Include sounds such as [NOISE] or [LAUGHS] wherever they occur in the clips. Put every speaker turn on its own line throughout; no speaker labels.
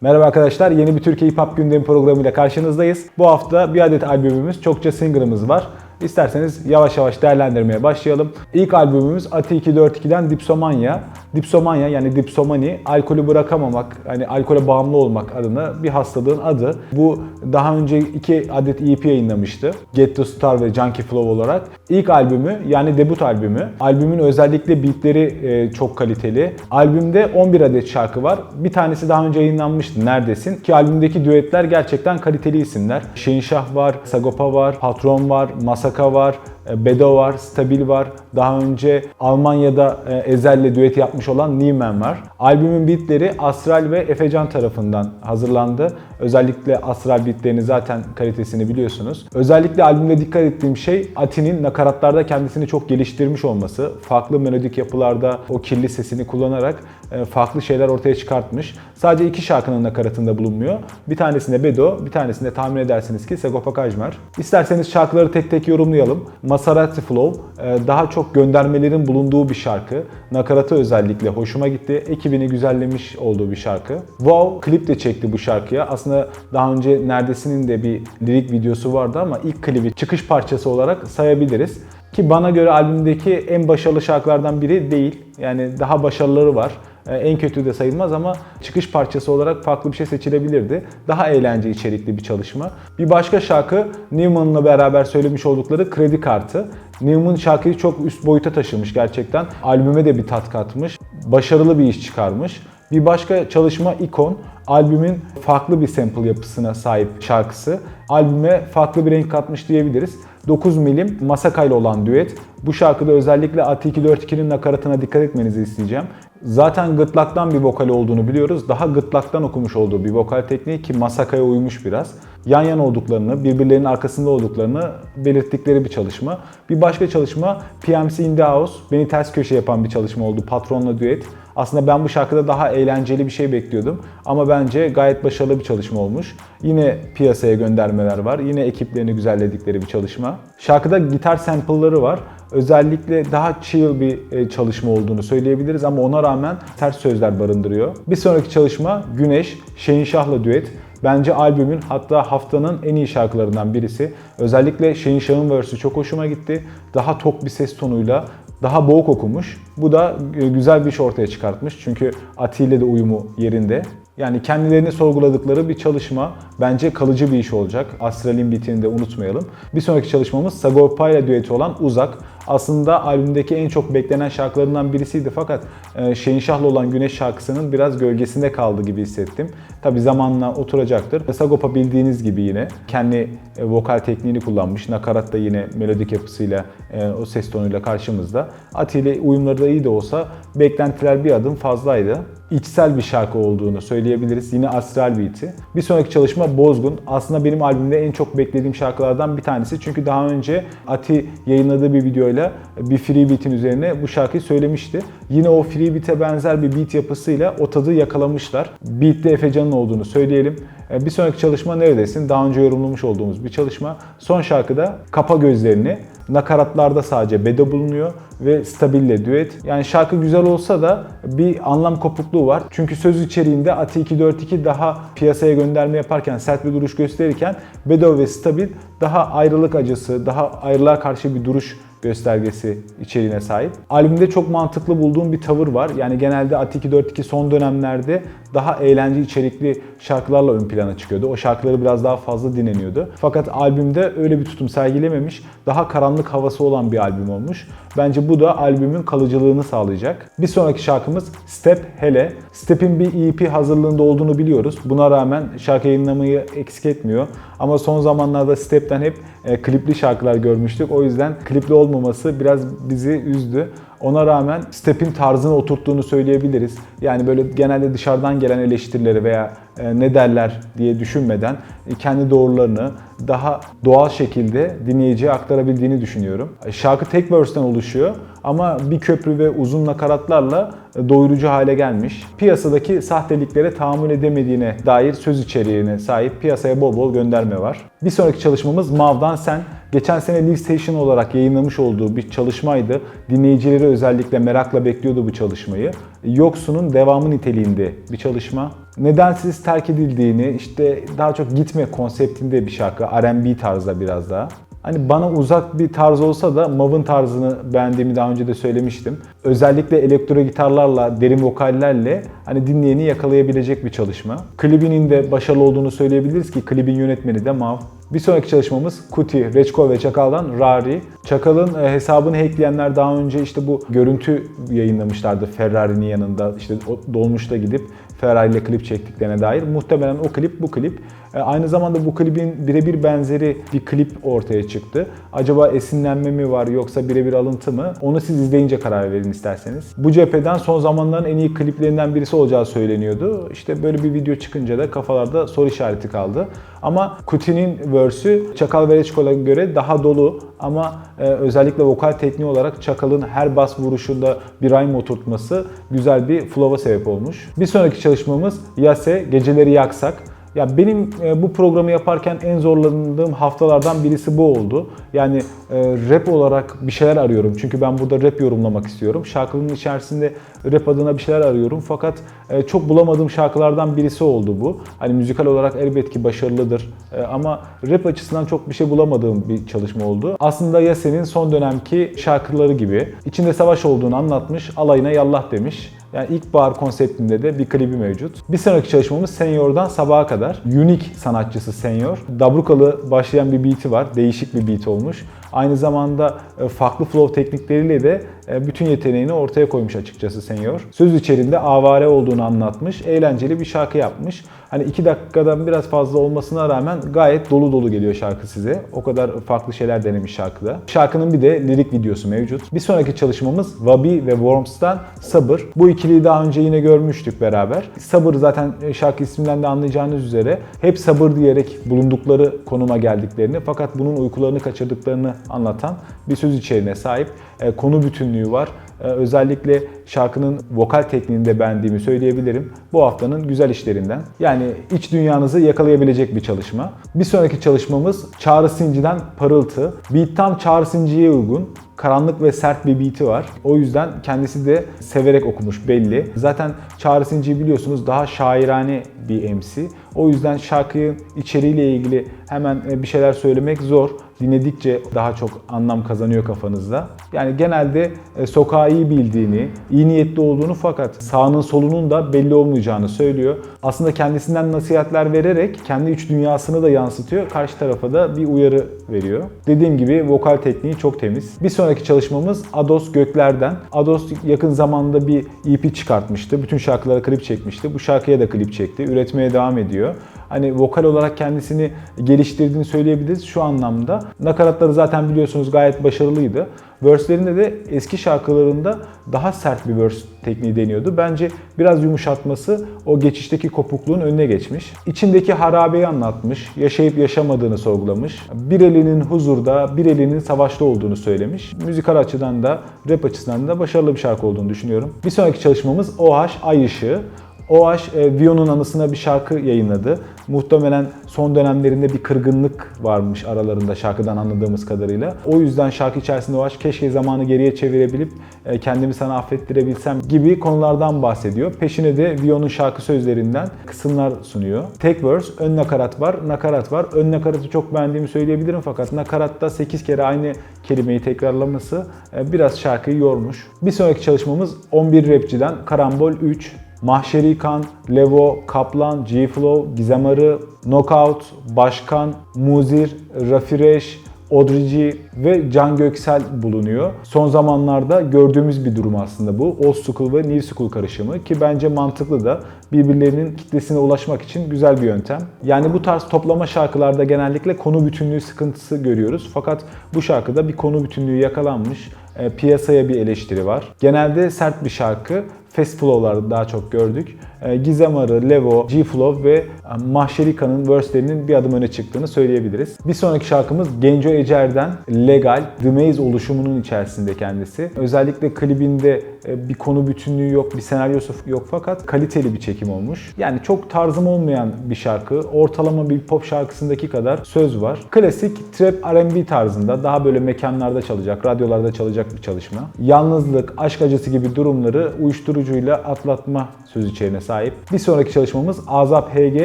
Merhaba arkadaşlar, yeni bir Türkiye Hip Hop gündemi programıyla karşınızdayız. Bu hafta bir adet albümümüz, çokça single'ımız var. İsterseniz yavaş yavaş değerlendirmeye başlayalım. İlk albümümüz Ati 242'den Dipsomania. Dipsomania yani dipsomani, alkolü bırakamamak, hani alkole bağımlı olmak adına bir hastalığın adı. Bu daha önce iki adet EP yayınlamıştı. Get to Star ve Junkie Flow olarak. İlk albümü yani debut albümü. Albümün özellikle beatleri e, çok kaliteli. Albümde 11 adet şarkı var. Bir tanesi daha önce yayınlanmıştı Neredesin? Ki albümdeki düetler gerçekten kaliteli isimler. Şehinşah var, Sagopa var, Patron var, Masaka var, Bedo var, Stabil var. Daha önce Almanya'da e, Ezel'le düet yapmış olan Neiman var. Albümün beatleri Astral ve Efecan tarafından hazırlandı. Özellikle Astral beatlerini zaten kalitesini biliyorsunuz. Özellikle albümde dikkat ettiğim şey Ati'nin nakaratlarda kendisini çok geliştirmiş olması. Farklı melodik yapılarda o kirli sesini kullanarak e, farklı şeyler ortaya çıkartmış. Sadece iki şarkının nakaratında bulunmuyor. Bir tanesinde Bedo, bir tanesinde tahmin edersiniz ki Sagopa Kajmer. İsterseniz şarkıları tek tek yorumlayalım. Maserati Flow e, daha çok göndermelerin bulunduğu bir şarkı. Nakaratı özellikle hoşuma gitti. Ekibini güzellemiş olduğu bir şarkı. Wow klip de çekti bu şarkıya. Aslında daha önce Neredesin'in de bir lirik videosu vardı ama ilk klibi çıkış parçası olarak sayabiliriz. Ki bana göre albümdeki en başarılı şarkılardan biri değil. Yani daha başarıları var. Ee, En kötü de sayılmaz ama çıkış parçası olarak farklı bir şey seçilebilirdi. Daha eğlence içerikli bir çalışma. Bir başka şarkı Newman'la beraber söylemiş oldukları Kredi Kartı. Newman şarkıyı çok üst boyuta taşımış gerçekten. Albüme de bir tat katmış. Başarılı bir iş çıkarmış. Bir başka çalışma Icon. Albümün farklı bir sample yapısına sahip şarkısı. Albüme farklı bir renk katmış diyebiliriz. 9 milim Masaka ile olan düet. Bu şarkıda özellikle Ati 242'nin nakaratına dikkat etmenizi isteyeceğim. Zaten gırtlaktan bir vokal olduğunu biliyoruz. Daha gırtlaktan okumuş olduğu bir vokal tekniği ki Masaka'ya uymuş biraz. Yan yana olduklarını, birbirlerinin arkasında olduklarını belirttikleri bir çalışma. Bir başka çalışma PMC in the House. Beni ters köşe yapan bir çalışma oldu. Patronla düet. Aslında ben bu şarkıda daha eğlenceli bir şey bekliyordum. Ama bence gayet başarılı bir çalışma olmuş. Yine piyasaya göndermeler var. Yine ekiplerini güzelledikleri bir çalışma. Şarkıda gitar sample'ları var. Özellikle daha chill bir e, çalışma olduğunu söyleyebiliriz ama ona rağmen ters sözler barındırıyor. Bir sonraki çalışma Güneş, Şehinşah'la düet. Bence albümün hatta haftanın en iyi şarkılarından birisi. Özellikle Şehinşah'ın verse'ü çok hoşuma gitti. Daha tok bir ses tonuyla daha boğuk okumuş. Bu da e, güzel bir iş ortaya çıkartmış. Çünkü Ati ile de uyumu yerinde. Yani kendilerini sorguladıkları bir çalışma. Bence kalıcı bir iş olacak. Astral'in bitini de unutmayalım. Bir sonraki çalışmamız Sagopa ile düeti olan Uzak. Aslında albümdeki en çok beklenen şarkılarından birisiydi fakat e, Şehinşah'la olan Güneş şarkısının biraz gölgesinde kaldı gibi hissettim. Tabi zamanla oturacaktır. Sagopa bildiğiniz gibi yine kendi e, vokal tekniğini kullanmış. Nakarat da yine melodik yapısıyla e, o ses tonuyla karşımızda. Ati ile uyumları da iyi de olsa beklentiler bir adım fazlaydı. İçsel bir şarkı olduğunu söyleyebiliriz. Yine astral beat'i. Bir sonraki çalışma Bozgun. Aslında benim albümde en çok beklediğim şarkılardan bir tanesi. Çünkü daha önce Ati yayınladığı bir videoyla bir free beat'in üzerine bu şarkıyı söylemişti. Yine o free beat'e benzer bir beat yapısıyla o tadı yakalamışlar. Beat'te Efecan'ın olduğunu söyleyelim. E, Bir sonraki çalışma neredesin? Daha önce yorumlamış olduğumuz bir çalışma. Son şarkıda Kapa Gözlerini. Nakaratlarda sadece Bedo bulunuyor ve Stabil'le düet. Yani şarkı güzel olsa da bir anlam kopukluğu var. Çünkü söz içeriğinde Ati 242 daha piyasaya gönderme yaparken sert bir duruş gösterirken Bedo ve Stabil daha ayrılık acısı, daha ayrılığa karşı bir duruş göstergesi içeriğine sahip. Albümde çok mantıklı bulduğum bir tavır var. Yani genelde Ati 242 son dönemlerde daha eğlence içerikli şarkılarla ön plana çıkıyordu. O şarkıları biraz daha fazla dinleniyordu. Fakat albümde öyle bir tutum sergilememiş. Daha karanlık havası olan bir albüm olmuş. Bence bu da albümün kalıcılığını sağlayacak. Bir sonraki şarkımız Step Hele. Step'in bir EP hazırlığında olduğunu biliyoruz. Buna rağmen şarkı yayınlamayı eksik etmiyor. Ama son zamanlarda Step'ten hep e, klipli şarkılar görmüştük. O yüzden klipli olmaması biraz bizi üzdü. Ona rağmen Step'in tarzını oturttuğunu söyleyebiliriz. Yani böyle genelde dışarıdan gelen eleştirileri veya e, ne derler diye düşünmeden e, kendi doğrularını daha doğal şekilde dinleyiciye aktarabildiğini düşünüyorum. E, Şarkı tek verse'ten oluşuyor ama bir köprü ve uzun nakaratlarla doyurucu hale gelmiş. Piyasadaki sahteliliklere tahammül edemediğine dair söz içeriğine sahip piyasaya bol bol gönderme var. Bir sonraki çalışmamız Mav'dan Sen. Geçen sene Live Station olarak yayınlamış olduğu bir çalışmaydı. Dinleyicileri özellikle merakla bekliyordu bu çalışmayı. Yoksun'un devamı niteliğinde bir çalışma. Nedensiz terk edildiğini, işte daha çok gitme konseptinde bir şarkı. R&B tarzda biraz daha. Hani bana uzak bir tarz olsa da Mav'ın tarzını beğendiğimi daha önce de söylemiştim. Özellikle elektro gitarlarla, derin vokallerle hani dinleyeni yakalayabilecek bir çalışma. Klibinin de başarılı olduğunu söyleyebiliriz ki klibin yönetmeni de Mav. Bir sonraki çalışmamız Kuti, Reçko ve Çakal'dan Rari. Çakal'ın e, hesabını hackleyenler daha önce işte bu görüntü yayınlamışlardı Ferrari'nin yanında. işte dolmuşta gidip Ferrari ile klip çektiklerine dair. Muhtemelen o klip bu klip. E, Aynı zamanda bu klibin birebir benzeri bir klip ortaya çıktı. Acaba esinlenme mi var yoksa birebir alıntı mı? Onu siz izleyince karar verin isterseniz. Bu cepheden son zamanların en iyi kliplerinden birisi olacağı söyleniyordu. İşte böyle bir video çıkınca da kafalarda soru işareti kaldı. Ama Kuti'nin verse'ü Çakal ve Reçkol'a göre daha dolu ama e, özellikle vokal tekniği olarak Çakal'ın her bas vuruşunda bir rhyme oturtması güzel bir flow'a sebep olmuş. Bir sonraki çalışmamız Yase Geceleri Yaksak. Ya benim e, bu programı yaparken en zorlandığım haftalardan birisi bu oldu. Yani e, rap olarak bir şeyler arıyorum. Çünkü ben burada rap yorumlamak istiyorum. Şarkının içerisinde rap adına bir şeyler arıyorum. Fakat e, çok bulamadığım şarkılardan birisi oldu bu. Hani müzikal olarak elbet ki başarılıdır. E, ama rap açısından çok bir şey bulamadığım bir çalışma oldu. Aslında Yase'nin son dönemki şarkıları gibi. içinde savaş olduğunu anlatmış, alayına yallah demiş. Yani ilkbahar konseptinde de bir klibi mevcut. Bir sonraki çalışmamız Senyor'dan Sabaha kadar. Unique sanatçısı Senyor. Dabrukalı başlayan bir beat'i var. Değişik bir beat olmuş. Aynı zamanda e, farklı flow teknikleriyle de bütün yeteneğini ortaya koymuş açıkçası Senyor. Söz içerisinde avare olduğunu anlatmış. Eğlenceli bir şarkı yapmış. Hani iki dakikadan biraz fazla olmasına rağmen gayet dolu dolu geliyor şarkı size. O kadar farklı şeyler denemiş şarkıda. Şarkının bir de lirik videosu mevcut. Bir sonraki çalışmamız Wabi ve Worms'tan Sabır. Bu ikiliyi daha önce yine görmüştük beraber. Sabır zaten şarkı isminden de anlayacağınız üzere hep sabır diyerek bulundukları konuma geldiklerini fakat bunun uykularını kaçırdıklarını anlatan bir söz içeriğine sahip. E, konu bütünlüğü var. Ee, Özellikle şarkının vokal tekniğini de beğendiğimi söyleyebilirim. Bu haftanın güzel işlerinden. Yani iç dünyanızı yakalayabilecek bir çalışma. Bir sonraki çalışmamız Çağrı Sinci'den Parıltı. Beat tam Çağrı Sinci'ye uygun. Karanlık ve sert bir beat'i var. O yüzden kendisi de severek okumuş belli. Zaten Çağrı Sinci'yi biliyorsunuz daha şairane bir MC. O yüzden şarkının içeriğiyle ilgili hemen bir şeyler söylemek zor. Dinledikçe daha çok anlam kazanıyor kafanızda. Yani genelde e, sokağı iyi bildiğini, iyi niyetli olduğunu fakat sağının solunun da belli olmayacağını söylüyor. Aslında kendisinden nasihatler vererek kendi iç dünyasını da yansıtıyor. Karşı tarafa da bir uyarı veriyor. Dediğim gibi vokal tekniği çok temiz. Bir sonraki çalışmamız Ados Gökler'den. Ados yakın zamanda bir EP çıkartmıştı. Bütün şarkılara klip çekmişti. Bu şarkıya da klip çekti. Üretmeye devam ediyor. Hani vokal olarak kendisini geliştirdiğini söyleyebiliriz şu anlamda. Nakaratları zaten biliyorsunuz gayet başarılıydı. Verse'lerinde de eski şarkılarında daha sert bir verse tekniği deniyordu. Bence biraz yumuşatması o geçişteki kopukluğun önüne geçmiş. İçindeki harabeyi anlatmış, yaşayıp yaşamadığını sorgulamış. Bir elinin huzurda, bir elinin savaşta olduğunu söylemiş. Müzikal açıdan da, rap açısından da başarılı bir şarkı olduğunu düşünüyorum. Bir sonraki çalışmamız OH Ay Işığı. OH, e, Vion'un anısına bir şarkı yayınladı. Muhtemelen son dönemlerinde bir kırgınlık varmış aralarında şarkıdan anladığımız kadarıyla. O yüzden şarkı içerisinde OH keşke zamanı geriye çevirebilip e, kendimi sana affettirebilsem gibi konulardan bahsediyor. Peşine de Vion'un şarkı sözlerinden kısımlar sunuyor. Tek verse, ön nakarat var, nakarat var. Ön nakaratı çok beğendiğimi söyleyebilirim fakat nakaratta 8 kere aynı kelimeyi tekrarlaması e, biraz şarkıyı yormuş. Bir sonraki çalışmamız 11 rapçiden Karambol 3. Mahşeri Kan, Levo, Kaplan, G-Flow, Gizem Arı, Knockout, Başkan, Muzir, Rafireş, Odrici ve Can Göksel bulunuyor. Son zamanlarda gördüğümüz bir durum aslında bu. Old School ve New School karışımı ki bence mantıklı da birbirlerinin kitlesine ulaşmak için güzel bir yöntem. Yani bu tarz toplama şarkılarda genellikle konu bütünlüğü sıkıntısı görüyoruz. Fakat bu şarkıda bir konu bütünlüğü yakalanmış. E, piyasaya bir eleştiri var. Genelde sert bir şarkı. Fast flow'larda daha çok gördük. E, Gizem Arı, Levo, G-Flow ve e, Mahşerika'nın verse'lerinin bir adım öne çıktığını söyleyebiliriz. Bir sonraki şarkımız Genco Ecer'den Legal, The Maze oluşumunun içerisinde kendisi. Özellikle klibinde e, bir konu bütünlüğü yok, bir senaryosu yok fakat kaliteli bir çekim olmuş. Yani çok tarzım olmayan bir şarkı. Ortalama bir pop şarkısındaki kadar söz var. Klasik trap R&B tarzında daha böyle mekanlarda çalacak, radyolarda çalacak bir çalışma. Yalnızlık, aşk acısı gibi durumları uyuşturucuyla atlatma söz içeriğine sahip. Bir sonraki çalışmamız Azap HG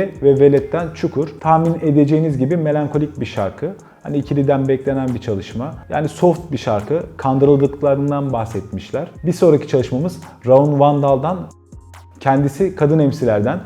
ve Velet'ten Çukur. Tahmin edeceğiniz gibi melankolik bir şarkı. Hani ikiliden beklenen bir çalışma. Yani soft bir şarkı. Kandırıldıklarından bahsetmişler. Bir sonraki çalışmamız Raun Vandal'dan kendisi kadın emsilerden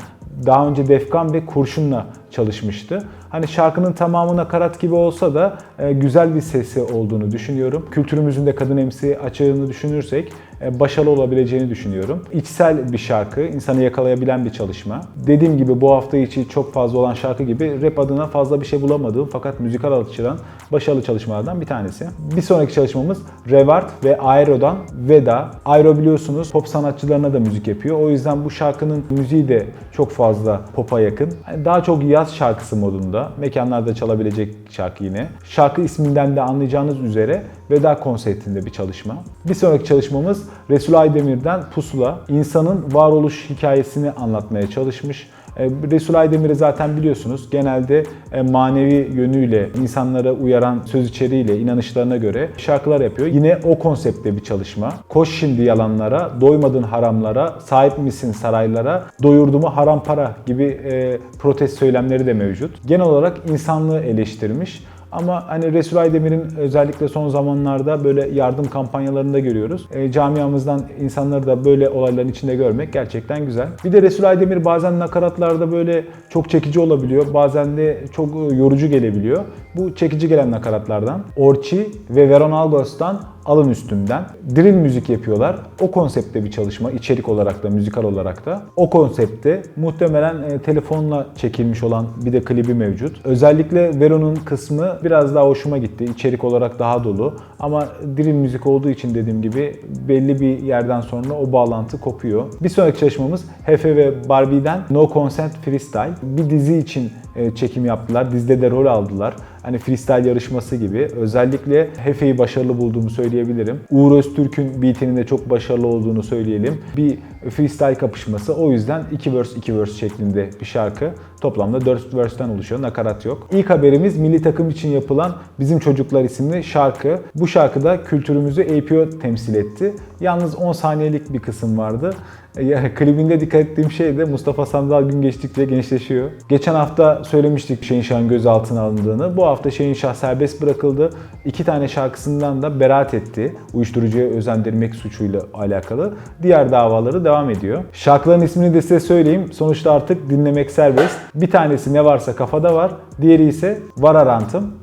daha önce Defkan ve Kurşun'la çalışmıştı. Hani şarkının tamamı nakarat gibi olsa da e, güzel bir sesi olduğunu düşünüyorum. Kültürümüzün de kadın emsi açığını düşünürsek başarılı olabileceğini düşünüyorum. İçsel bir şarkı, insanı yakalayabilen bir çalışma. Dediğim gibi bu hafta içi çok fazla olan şarkı gibi rap adına fazla bir şey bulamadığım fakat müzikal açıdan başarılı çalışmalardan bir tanesi. Bir sonraki çalışmamız Revart ve Aero'dan Veda. Aero biliyorsunuz pop sanatçılarına da müzik yapıyor. O yüzden bu şarkının müziği de çok fazla pop'a yakın. Daha çok yaz şarkısı modunda. Mekanlarda çalabilecek şarkı yine. Şarkı isminden de anlayacağınız üzere Veda konseptinde bir çalışma. Bir sonraki çalışmamız Resul Aydemir'den Pusula. İnsanın varoluş hikayesini anlatmaya çalışmış. E, Resul Aydemir'i zaten biliyorsunuz. Genelde e, manevi yönüyle, insanlara uyaran söz içeriğiyle, inanışlarına göre şarkılar yapıyor. Yine o konseptte bir çalışma. Koş şimdi yalanlara, doymadın haramlara, sahip misin saraylara, doyurdu mu haram para gibi e, protest söylemleri de mevcut. Genel olarak insanlığı eleştirmiş. Ama hani Resul Aydemir'in özellikle son zamanlarda böyle yardım kampanyalarında görüyoruz. E, camiamızdan insanları da böyle olayların içinde görmek gerçekten güzel. Bir de Resul Aydemir bazen nakaratlarda böyle çok çekici olabiliyor. Bazen de çok e, yorucu gelebiliyor. Bu çekici gelen nakaratlardan. Orçi ve Veron Algos'tan alın üstümden. Drill müzik yapıyorlar. O konseptte bir çalışma. içerik olarak da, müzikal olarak da. O konseptte muhtemelen e, telefonla çekilmiş olan bir de klibi mevcut. Özellikle Veron'un kısmı biraz daha hoşuma gitti. İçerik olarak daha dolu. Ama drill müzik olduğu için dediğim gibi belli bir yerden sonra o bağlantı kopuyor. Bir sonraki çalışmamız Hefe ve Barbie'den No Consent Freestyle. Bir dizi için e, çekim yaptılar. Dizide de rol aldılar. Hani freestyle yarışması gibi. Özellikle Hefe'yi başarılı bulduğumu söyleyebilirim. Uğur Öztürk'ün beatinin de çok başarılı olduğunu söyleyelim. Bir freestyle kapışması. O yüzden 2 verse 2 verse şeklinde bir şarkı. Toplamda 4 verse'ten oluşuyor. Nakarat yok. İlk haberimiz milli takım için yapılan Bizim Çocuklar isimli şarkı. Bu şarkıda kültürümüzü APO temsil etti. Yalnız 10 saniyelik bir kısım vardı. Ya, [LAUGHS] klibinde dikkat ettiğim şey de Mustafa Sandal gün geçtikçe gençleşiyor. Geçen hafta söylemiştik Şehinşah'ın gözaltına alındığını. Bu hafta Şehinşah serbest bırakıldı. İki tane şarkısından da beraat etti. Uyuşturucuya özendirmek suçuyla alakalı. Diğer davaları devam ediyor. Şarkıların ismini de size söyleyeyim. Sonuçta artık dinlemek serbest. Bir tanesi ne varsa kafada var. Diğeri ise var arantım.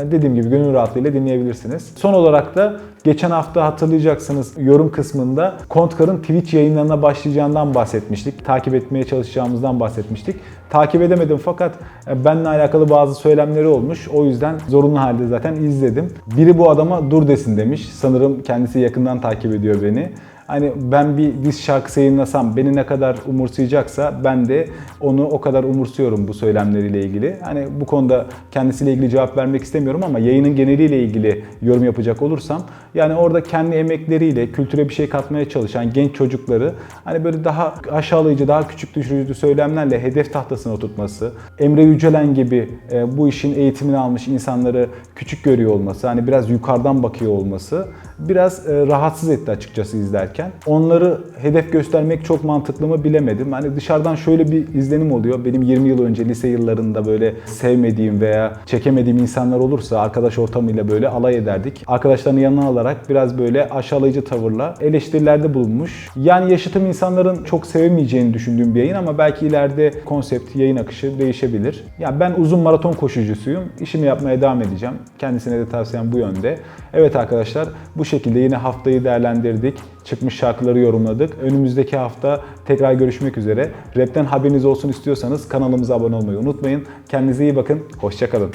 Dediğim gibi gönül rahatlığıyla dinleyebilirsiniz. Son olarak da geçen hafta hatırlayacaksınız yorum kısmında Kontkar'ın Twitch yayınlarına başlayacağından bahsetmiştik. Takip etmeye çalışacağımızdan bahsetmiştik. Takip edemedim fakat e, benimle alakalı bazı söylemleri olmuş. O yüzden zorunlu halde zaten izledim. Biri bu adama dur desin demiş. Sanırım kendisi yakından takip ediyor beni. Hani ben bir diz şarkısı yayınlasam beni ne kadar umursayacaksa ben de onu o kadar umursuyorum bu söylemleriyle ilgili. Hani bu konuda kendisiyle ilgili cevap vermek istemiyorum ama yayının geneliyle ilgili yorum yapacak olursam yani orada kendi emekleriyle kültüre bir şey katmaya çalışan genç çocukları hani böyle daha aşağılayıcı, daha küçük düşürücü söylemlerle hedef tahtasına oturtması, Emre Yücelen gibi e, bu işin eğitimini almış insanları küçük görüyor olması, hani biraz yukarıdan bakıyor olması biraz e, rahatsız etti açıkçası izlerken. Onları hedef göstermek çok mantıklı mı bilemedim. Hani dışarıdan şöyle bir izlenim oluyor. Benim 20 yıl önce lise yıllarında böyle sevmediğim veya çekemediğim insanlar olursa arkadaş ortamıyla böyle alay ederdik. Arkadaşlarını yanına alarak biraz böyle aşağılayıcı tavırla eleştirilerde bulunmuş. Yani yaşıtım insanların çok sevemeyeceğini düşündüğüm bir yayın ama belki ileride konsept, yayın akışı değişebilir. Ya ben uzun maraton koşucusuyum. İşimi yapmaya devam edeceğim. Kendisine de tavsiyem bu yönde. Evet arkadaşlar bu şekilde yine haftayı değerlendirdik. Çıkmış şarkıları yorumladık. Önümüzdeki hafta tekrar görüşmek üzere. Rap'ten haberiniz olsun istiyorsanız kanalımıza abone olmayı unutmayın. Kendinize iyi bakın. Hoşçakalın.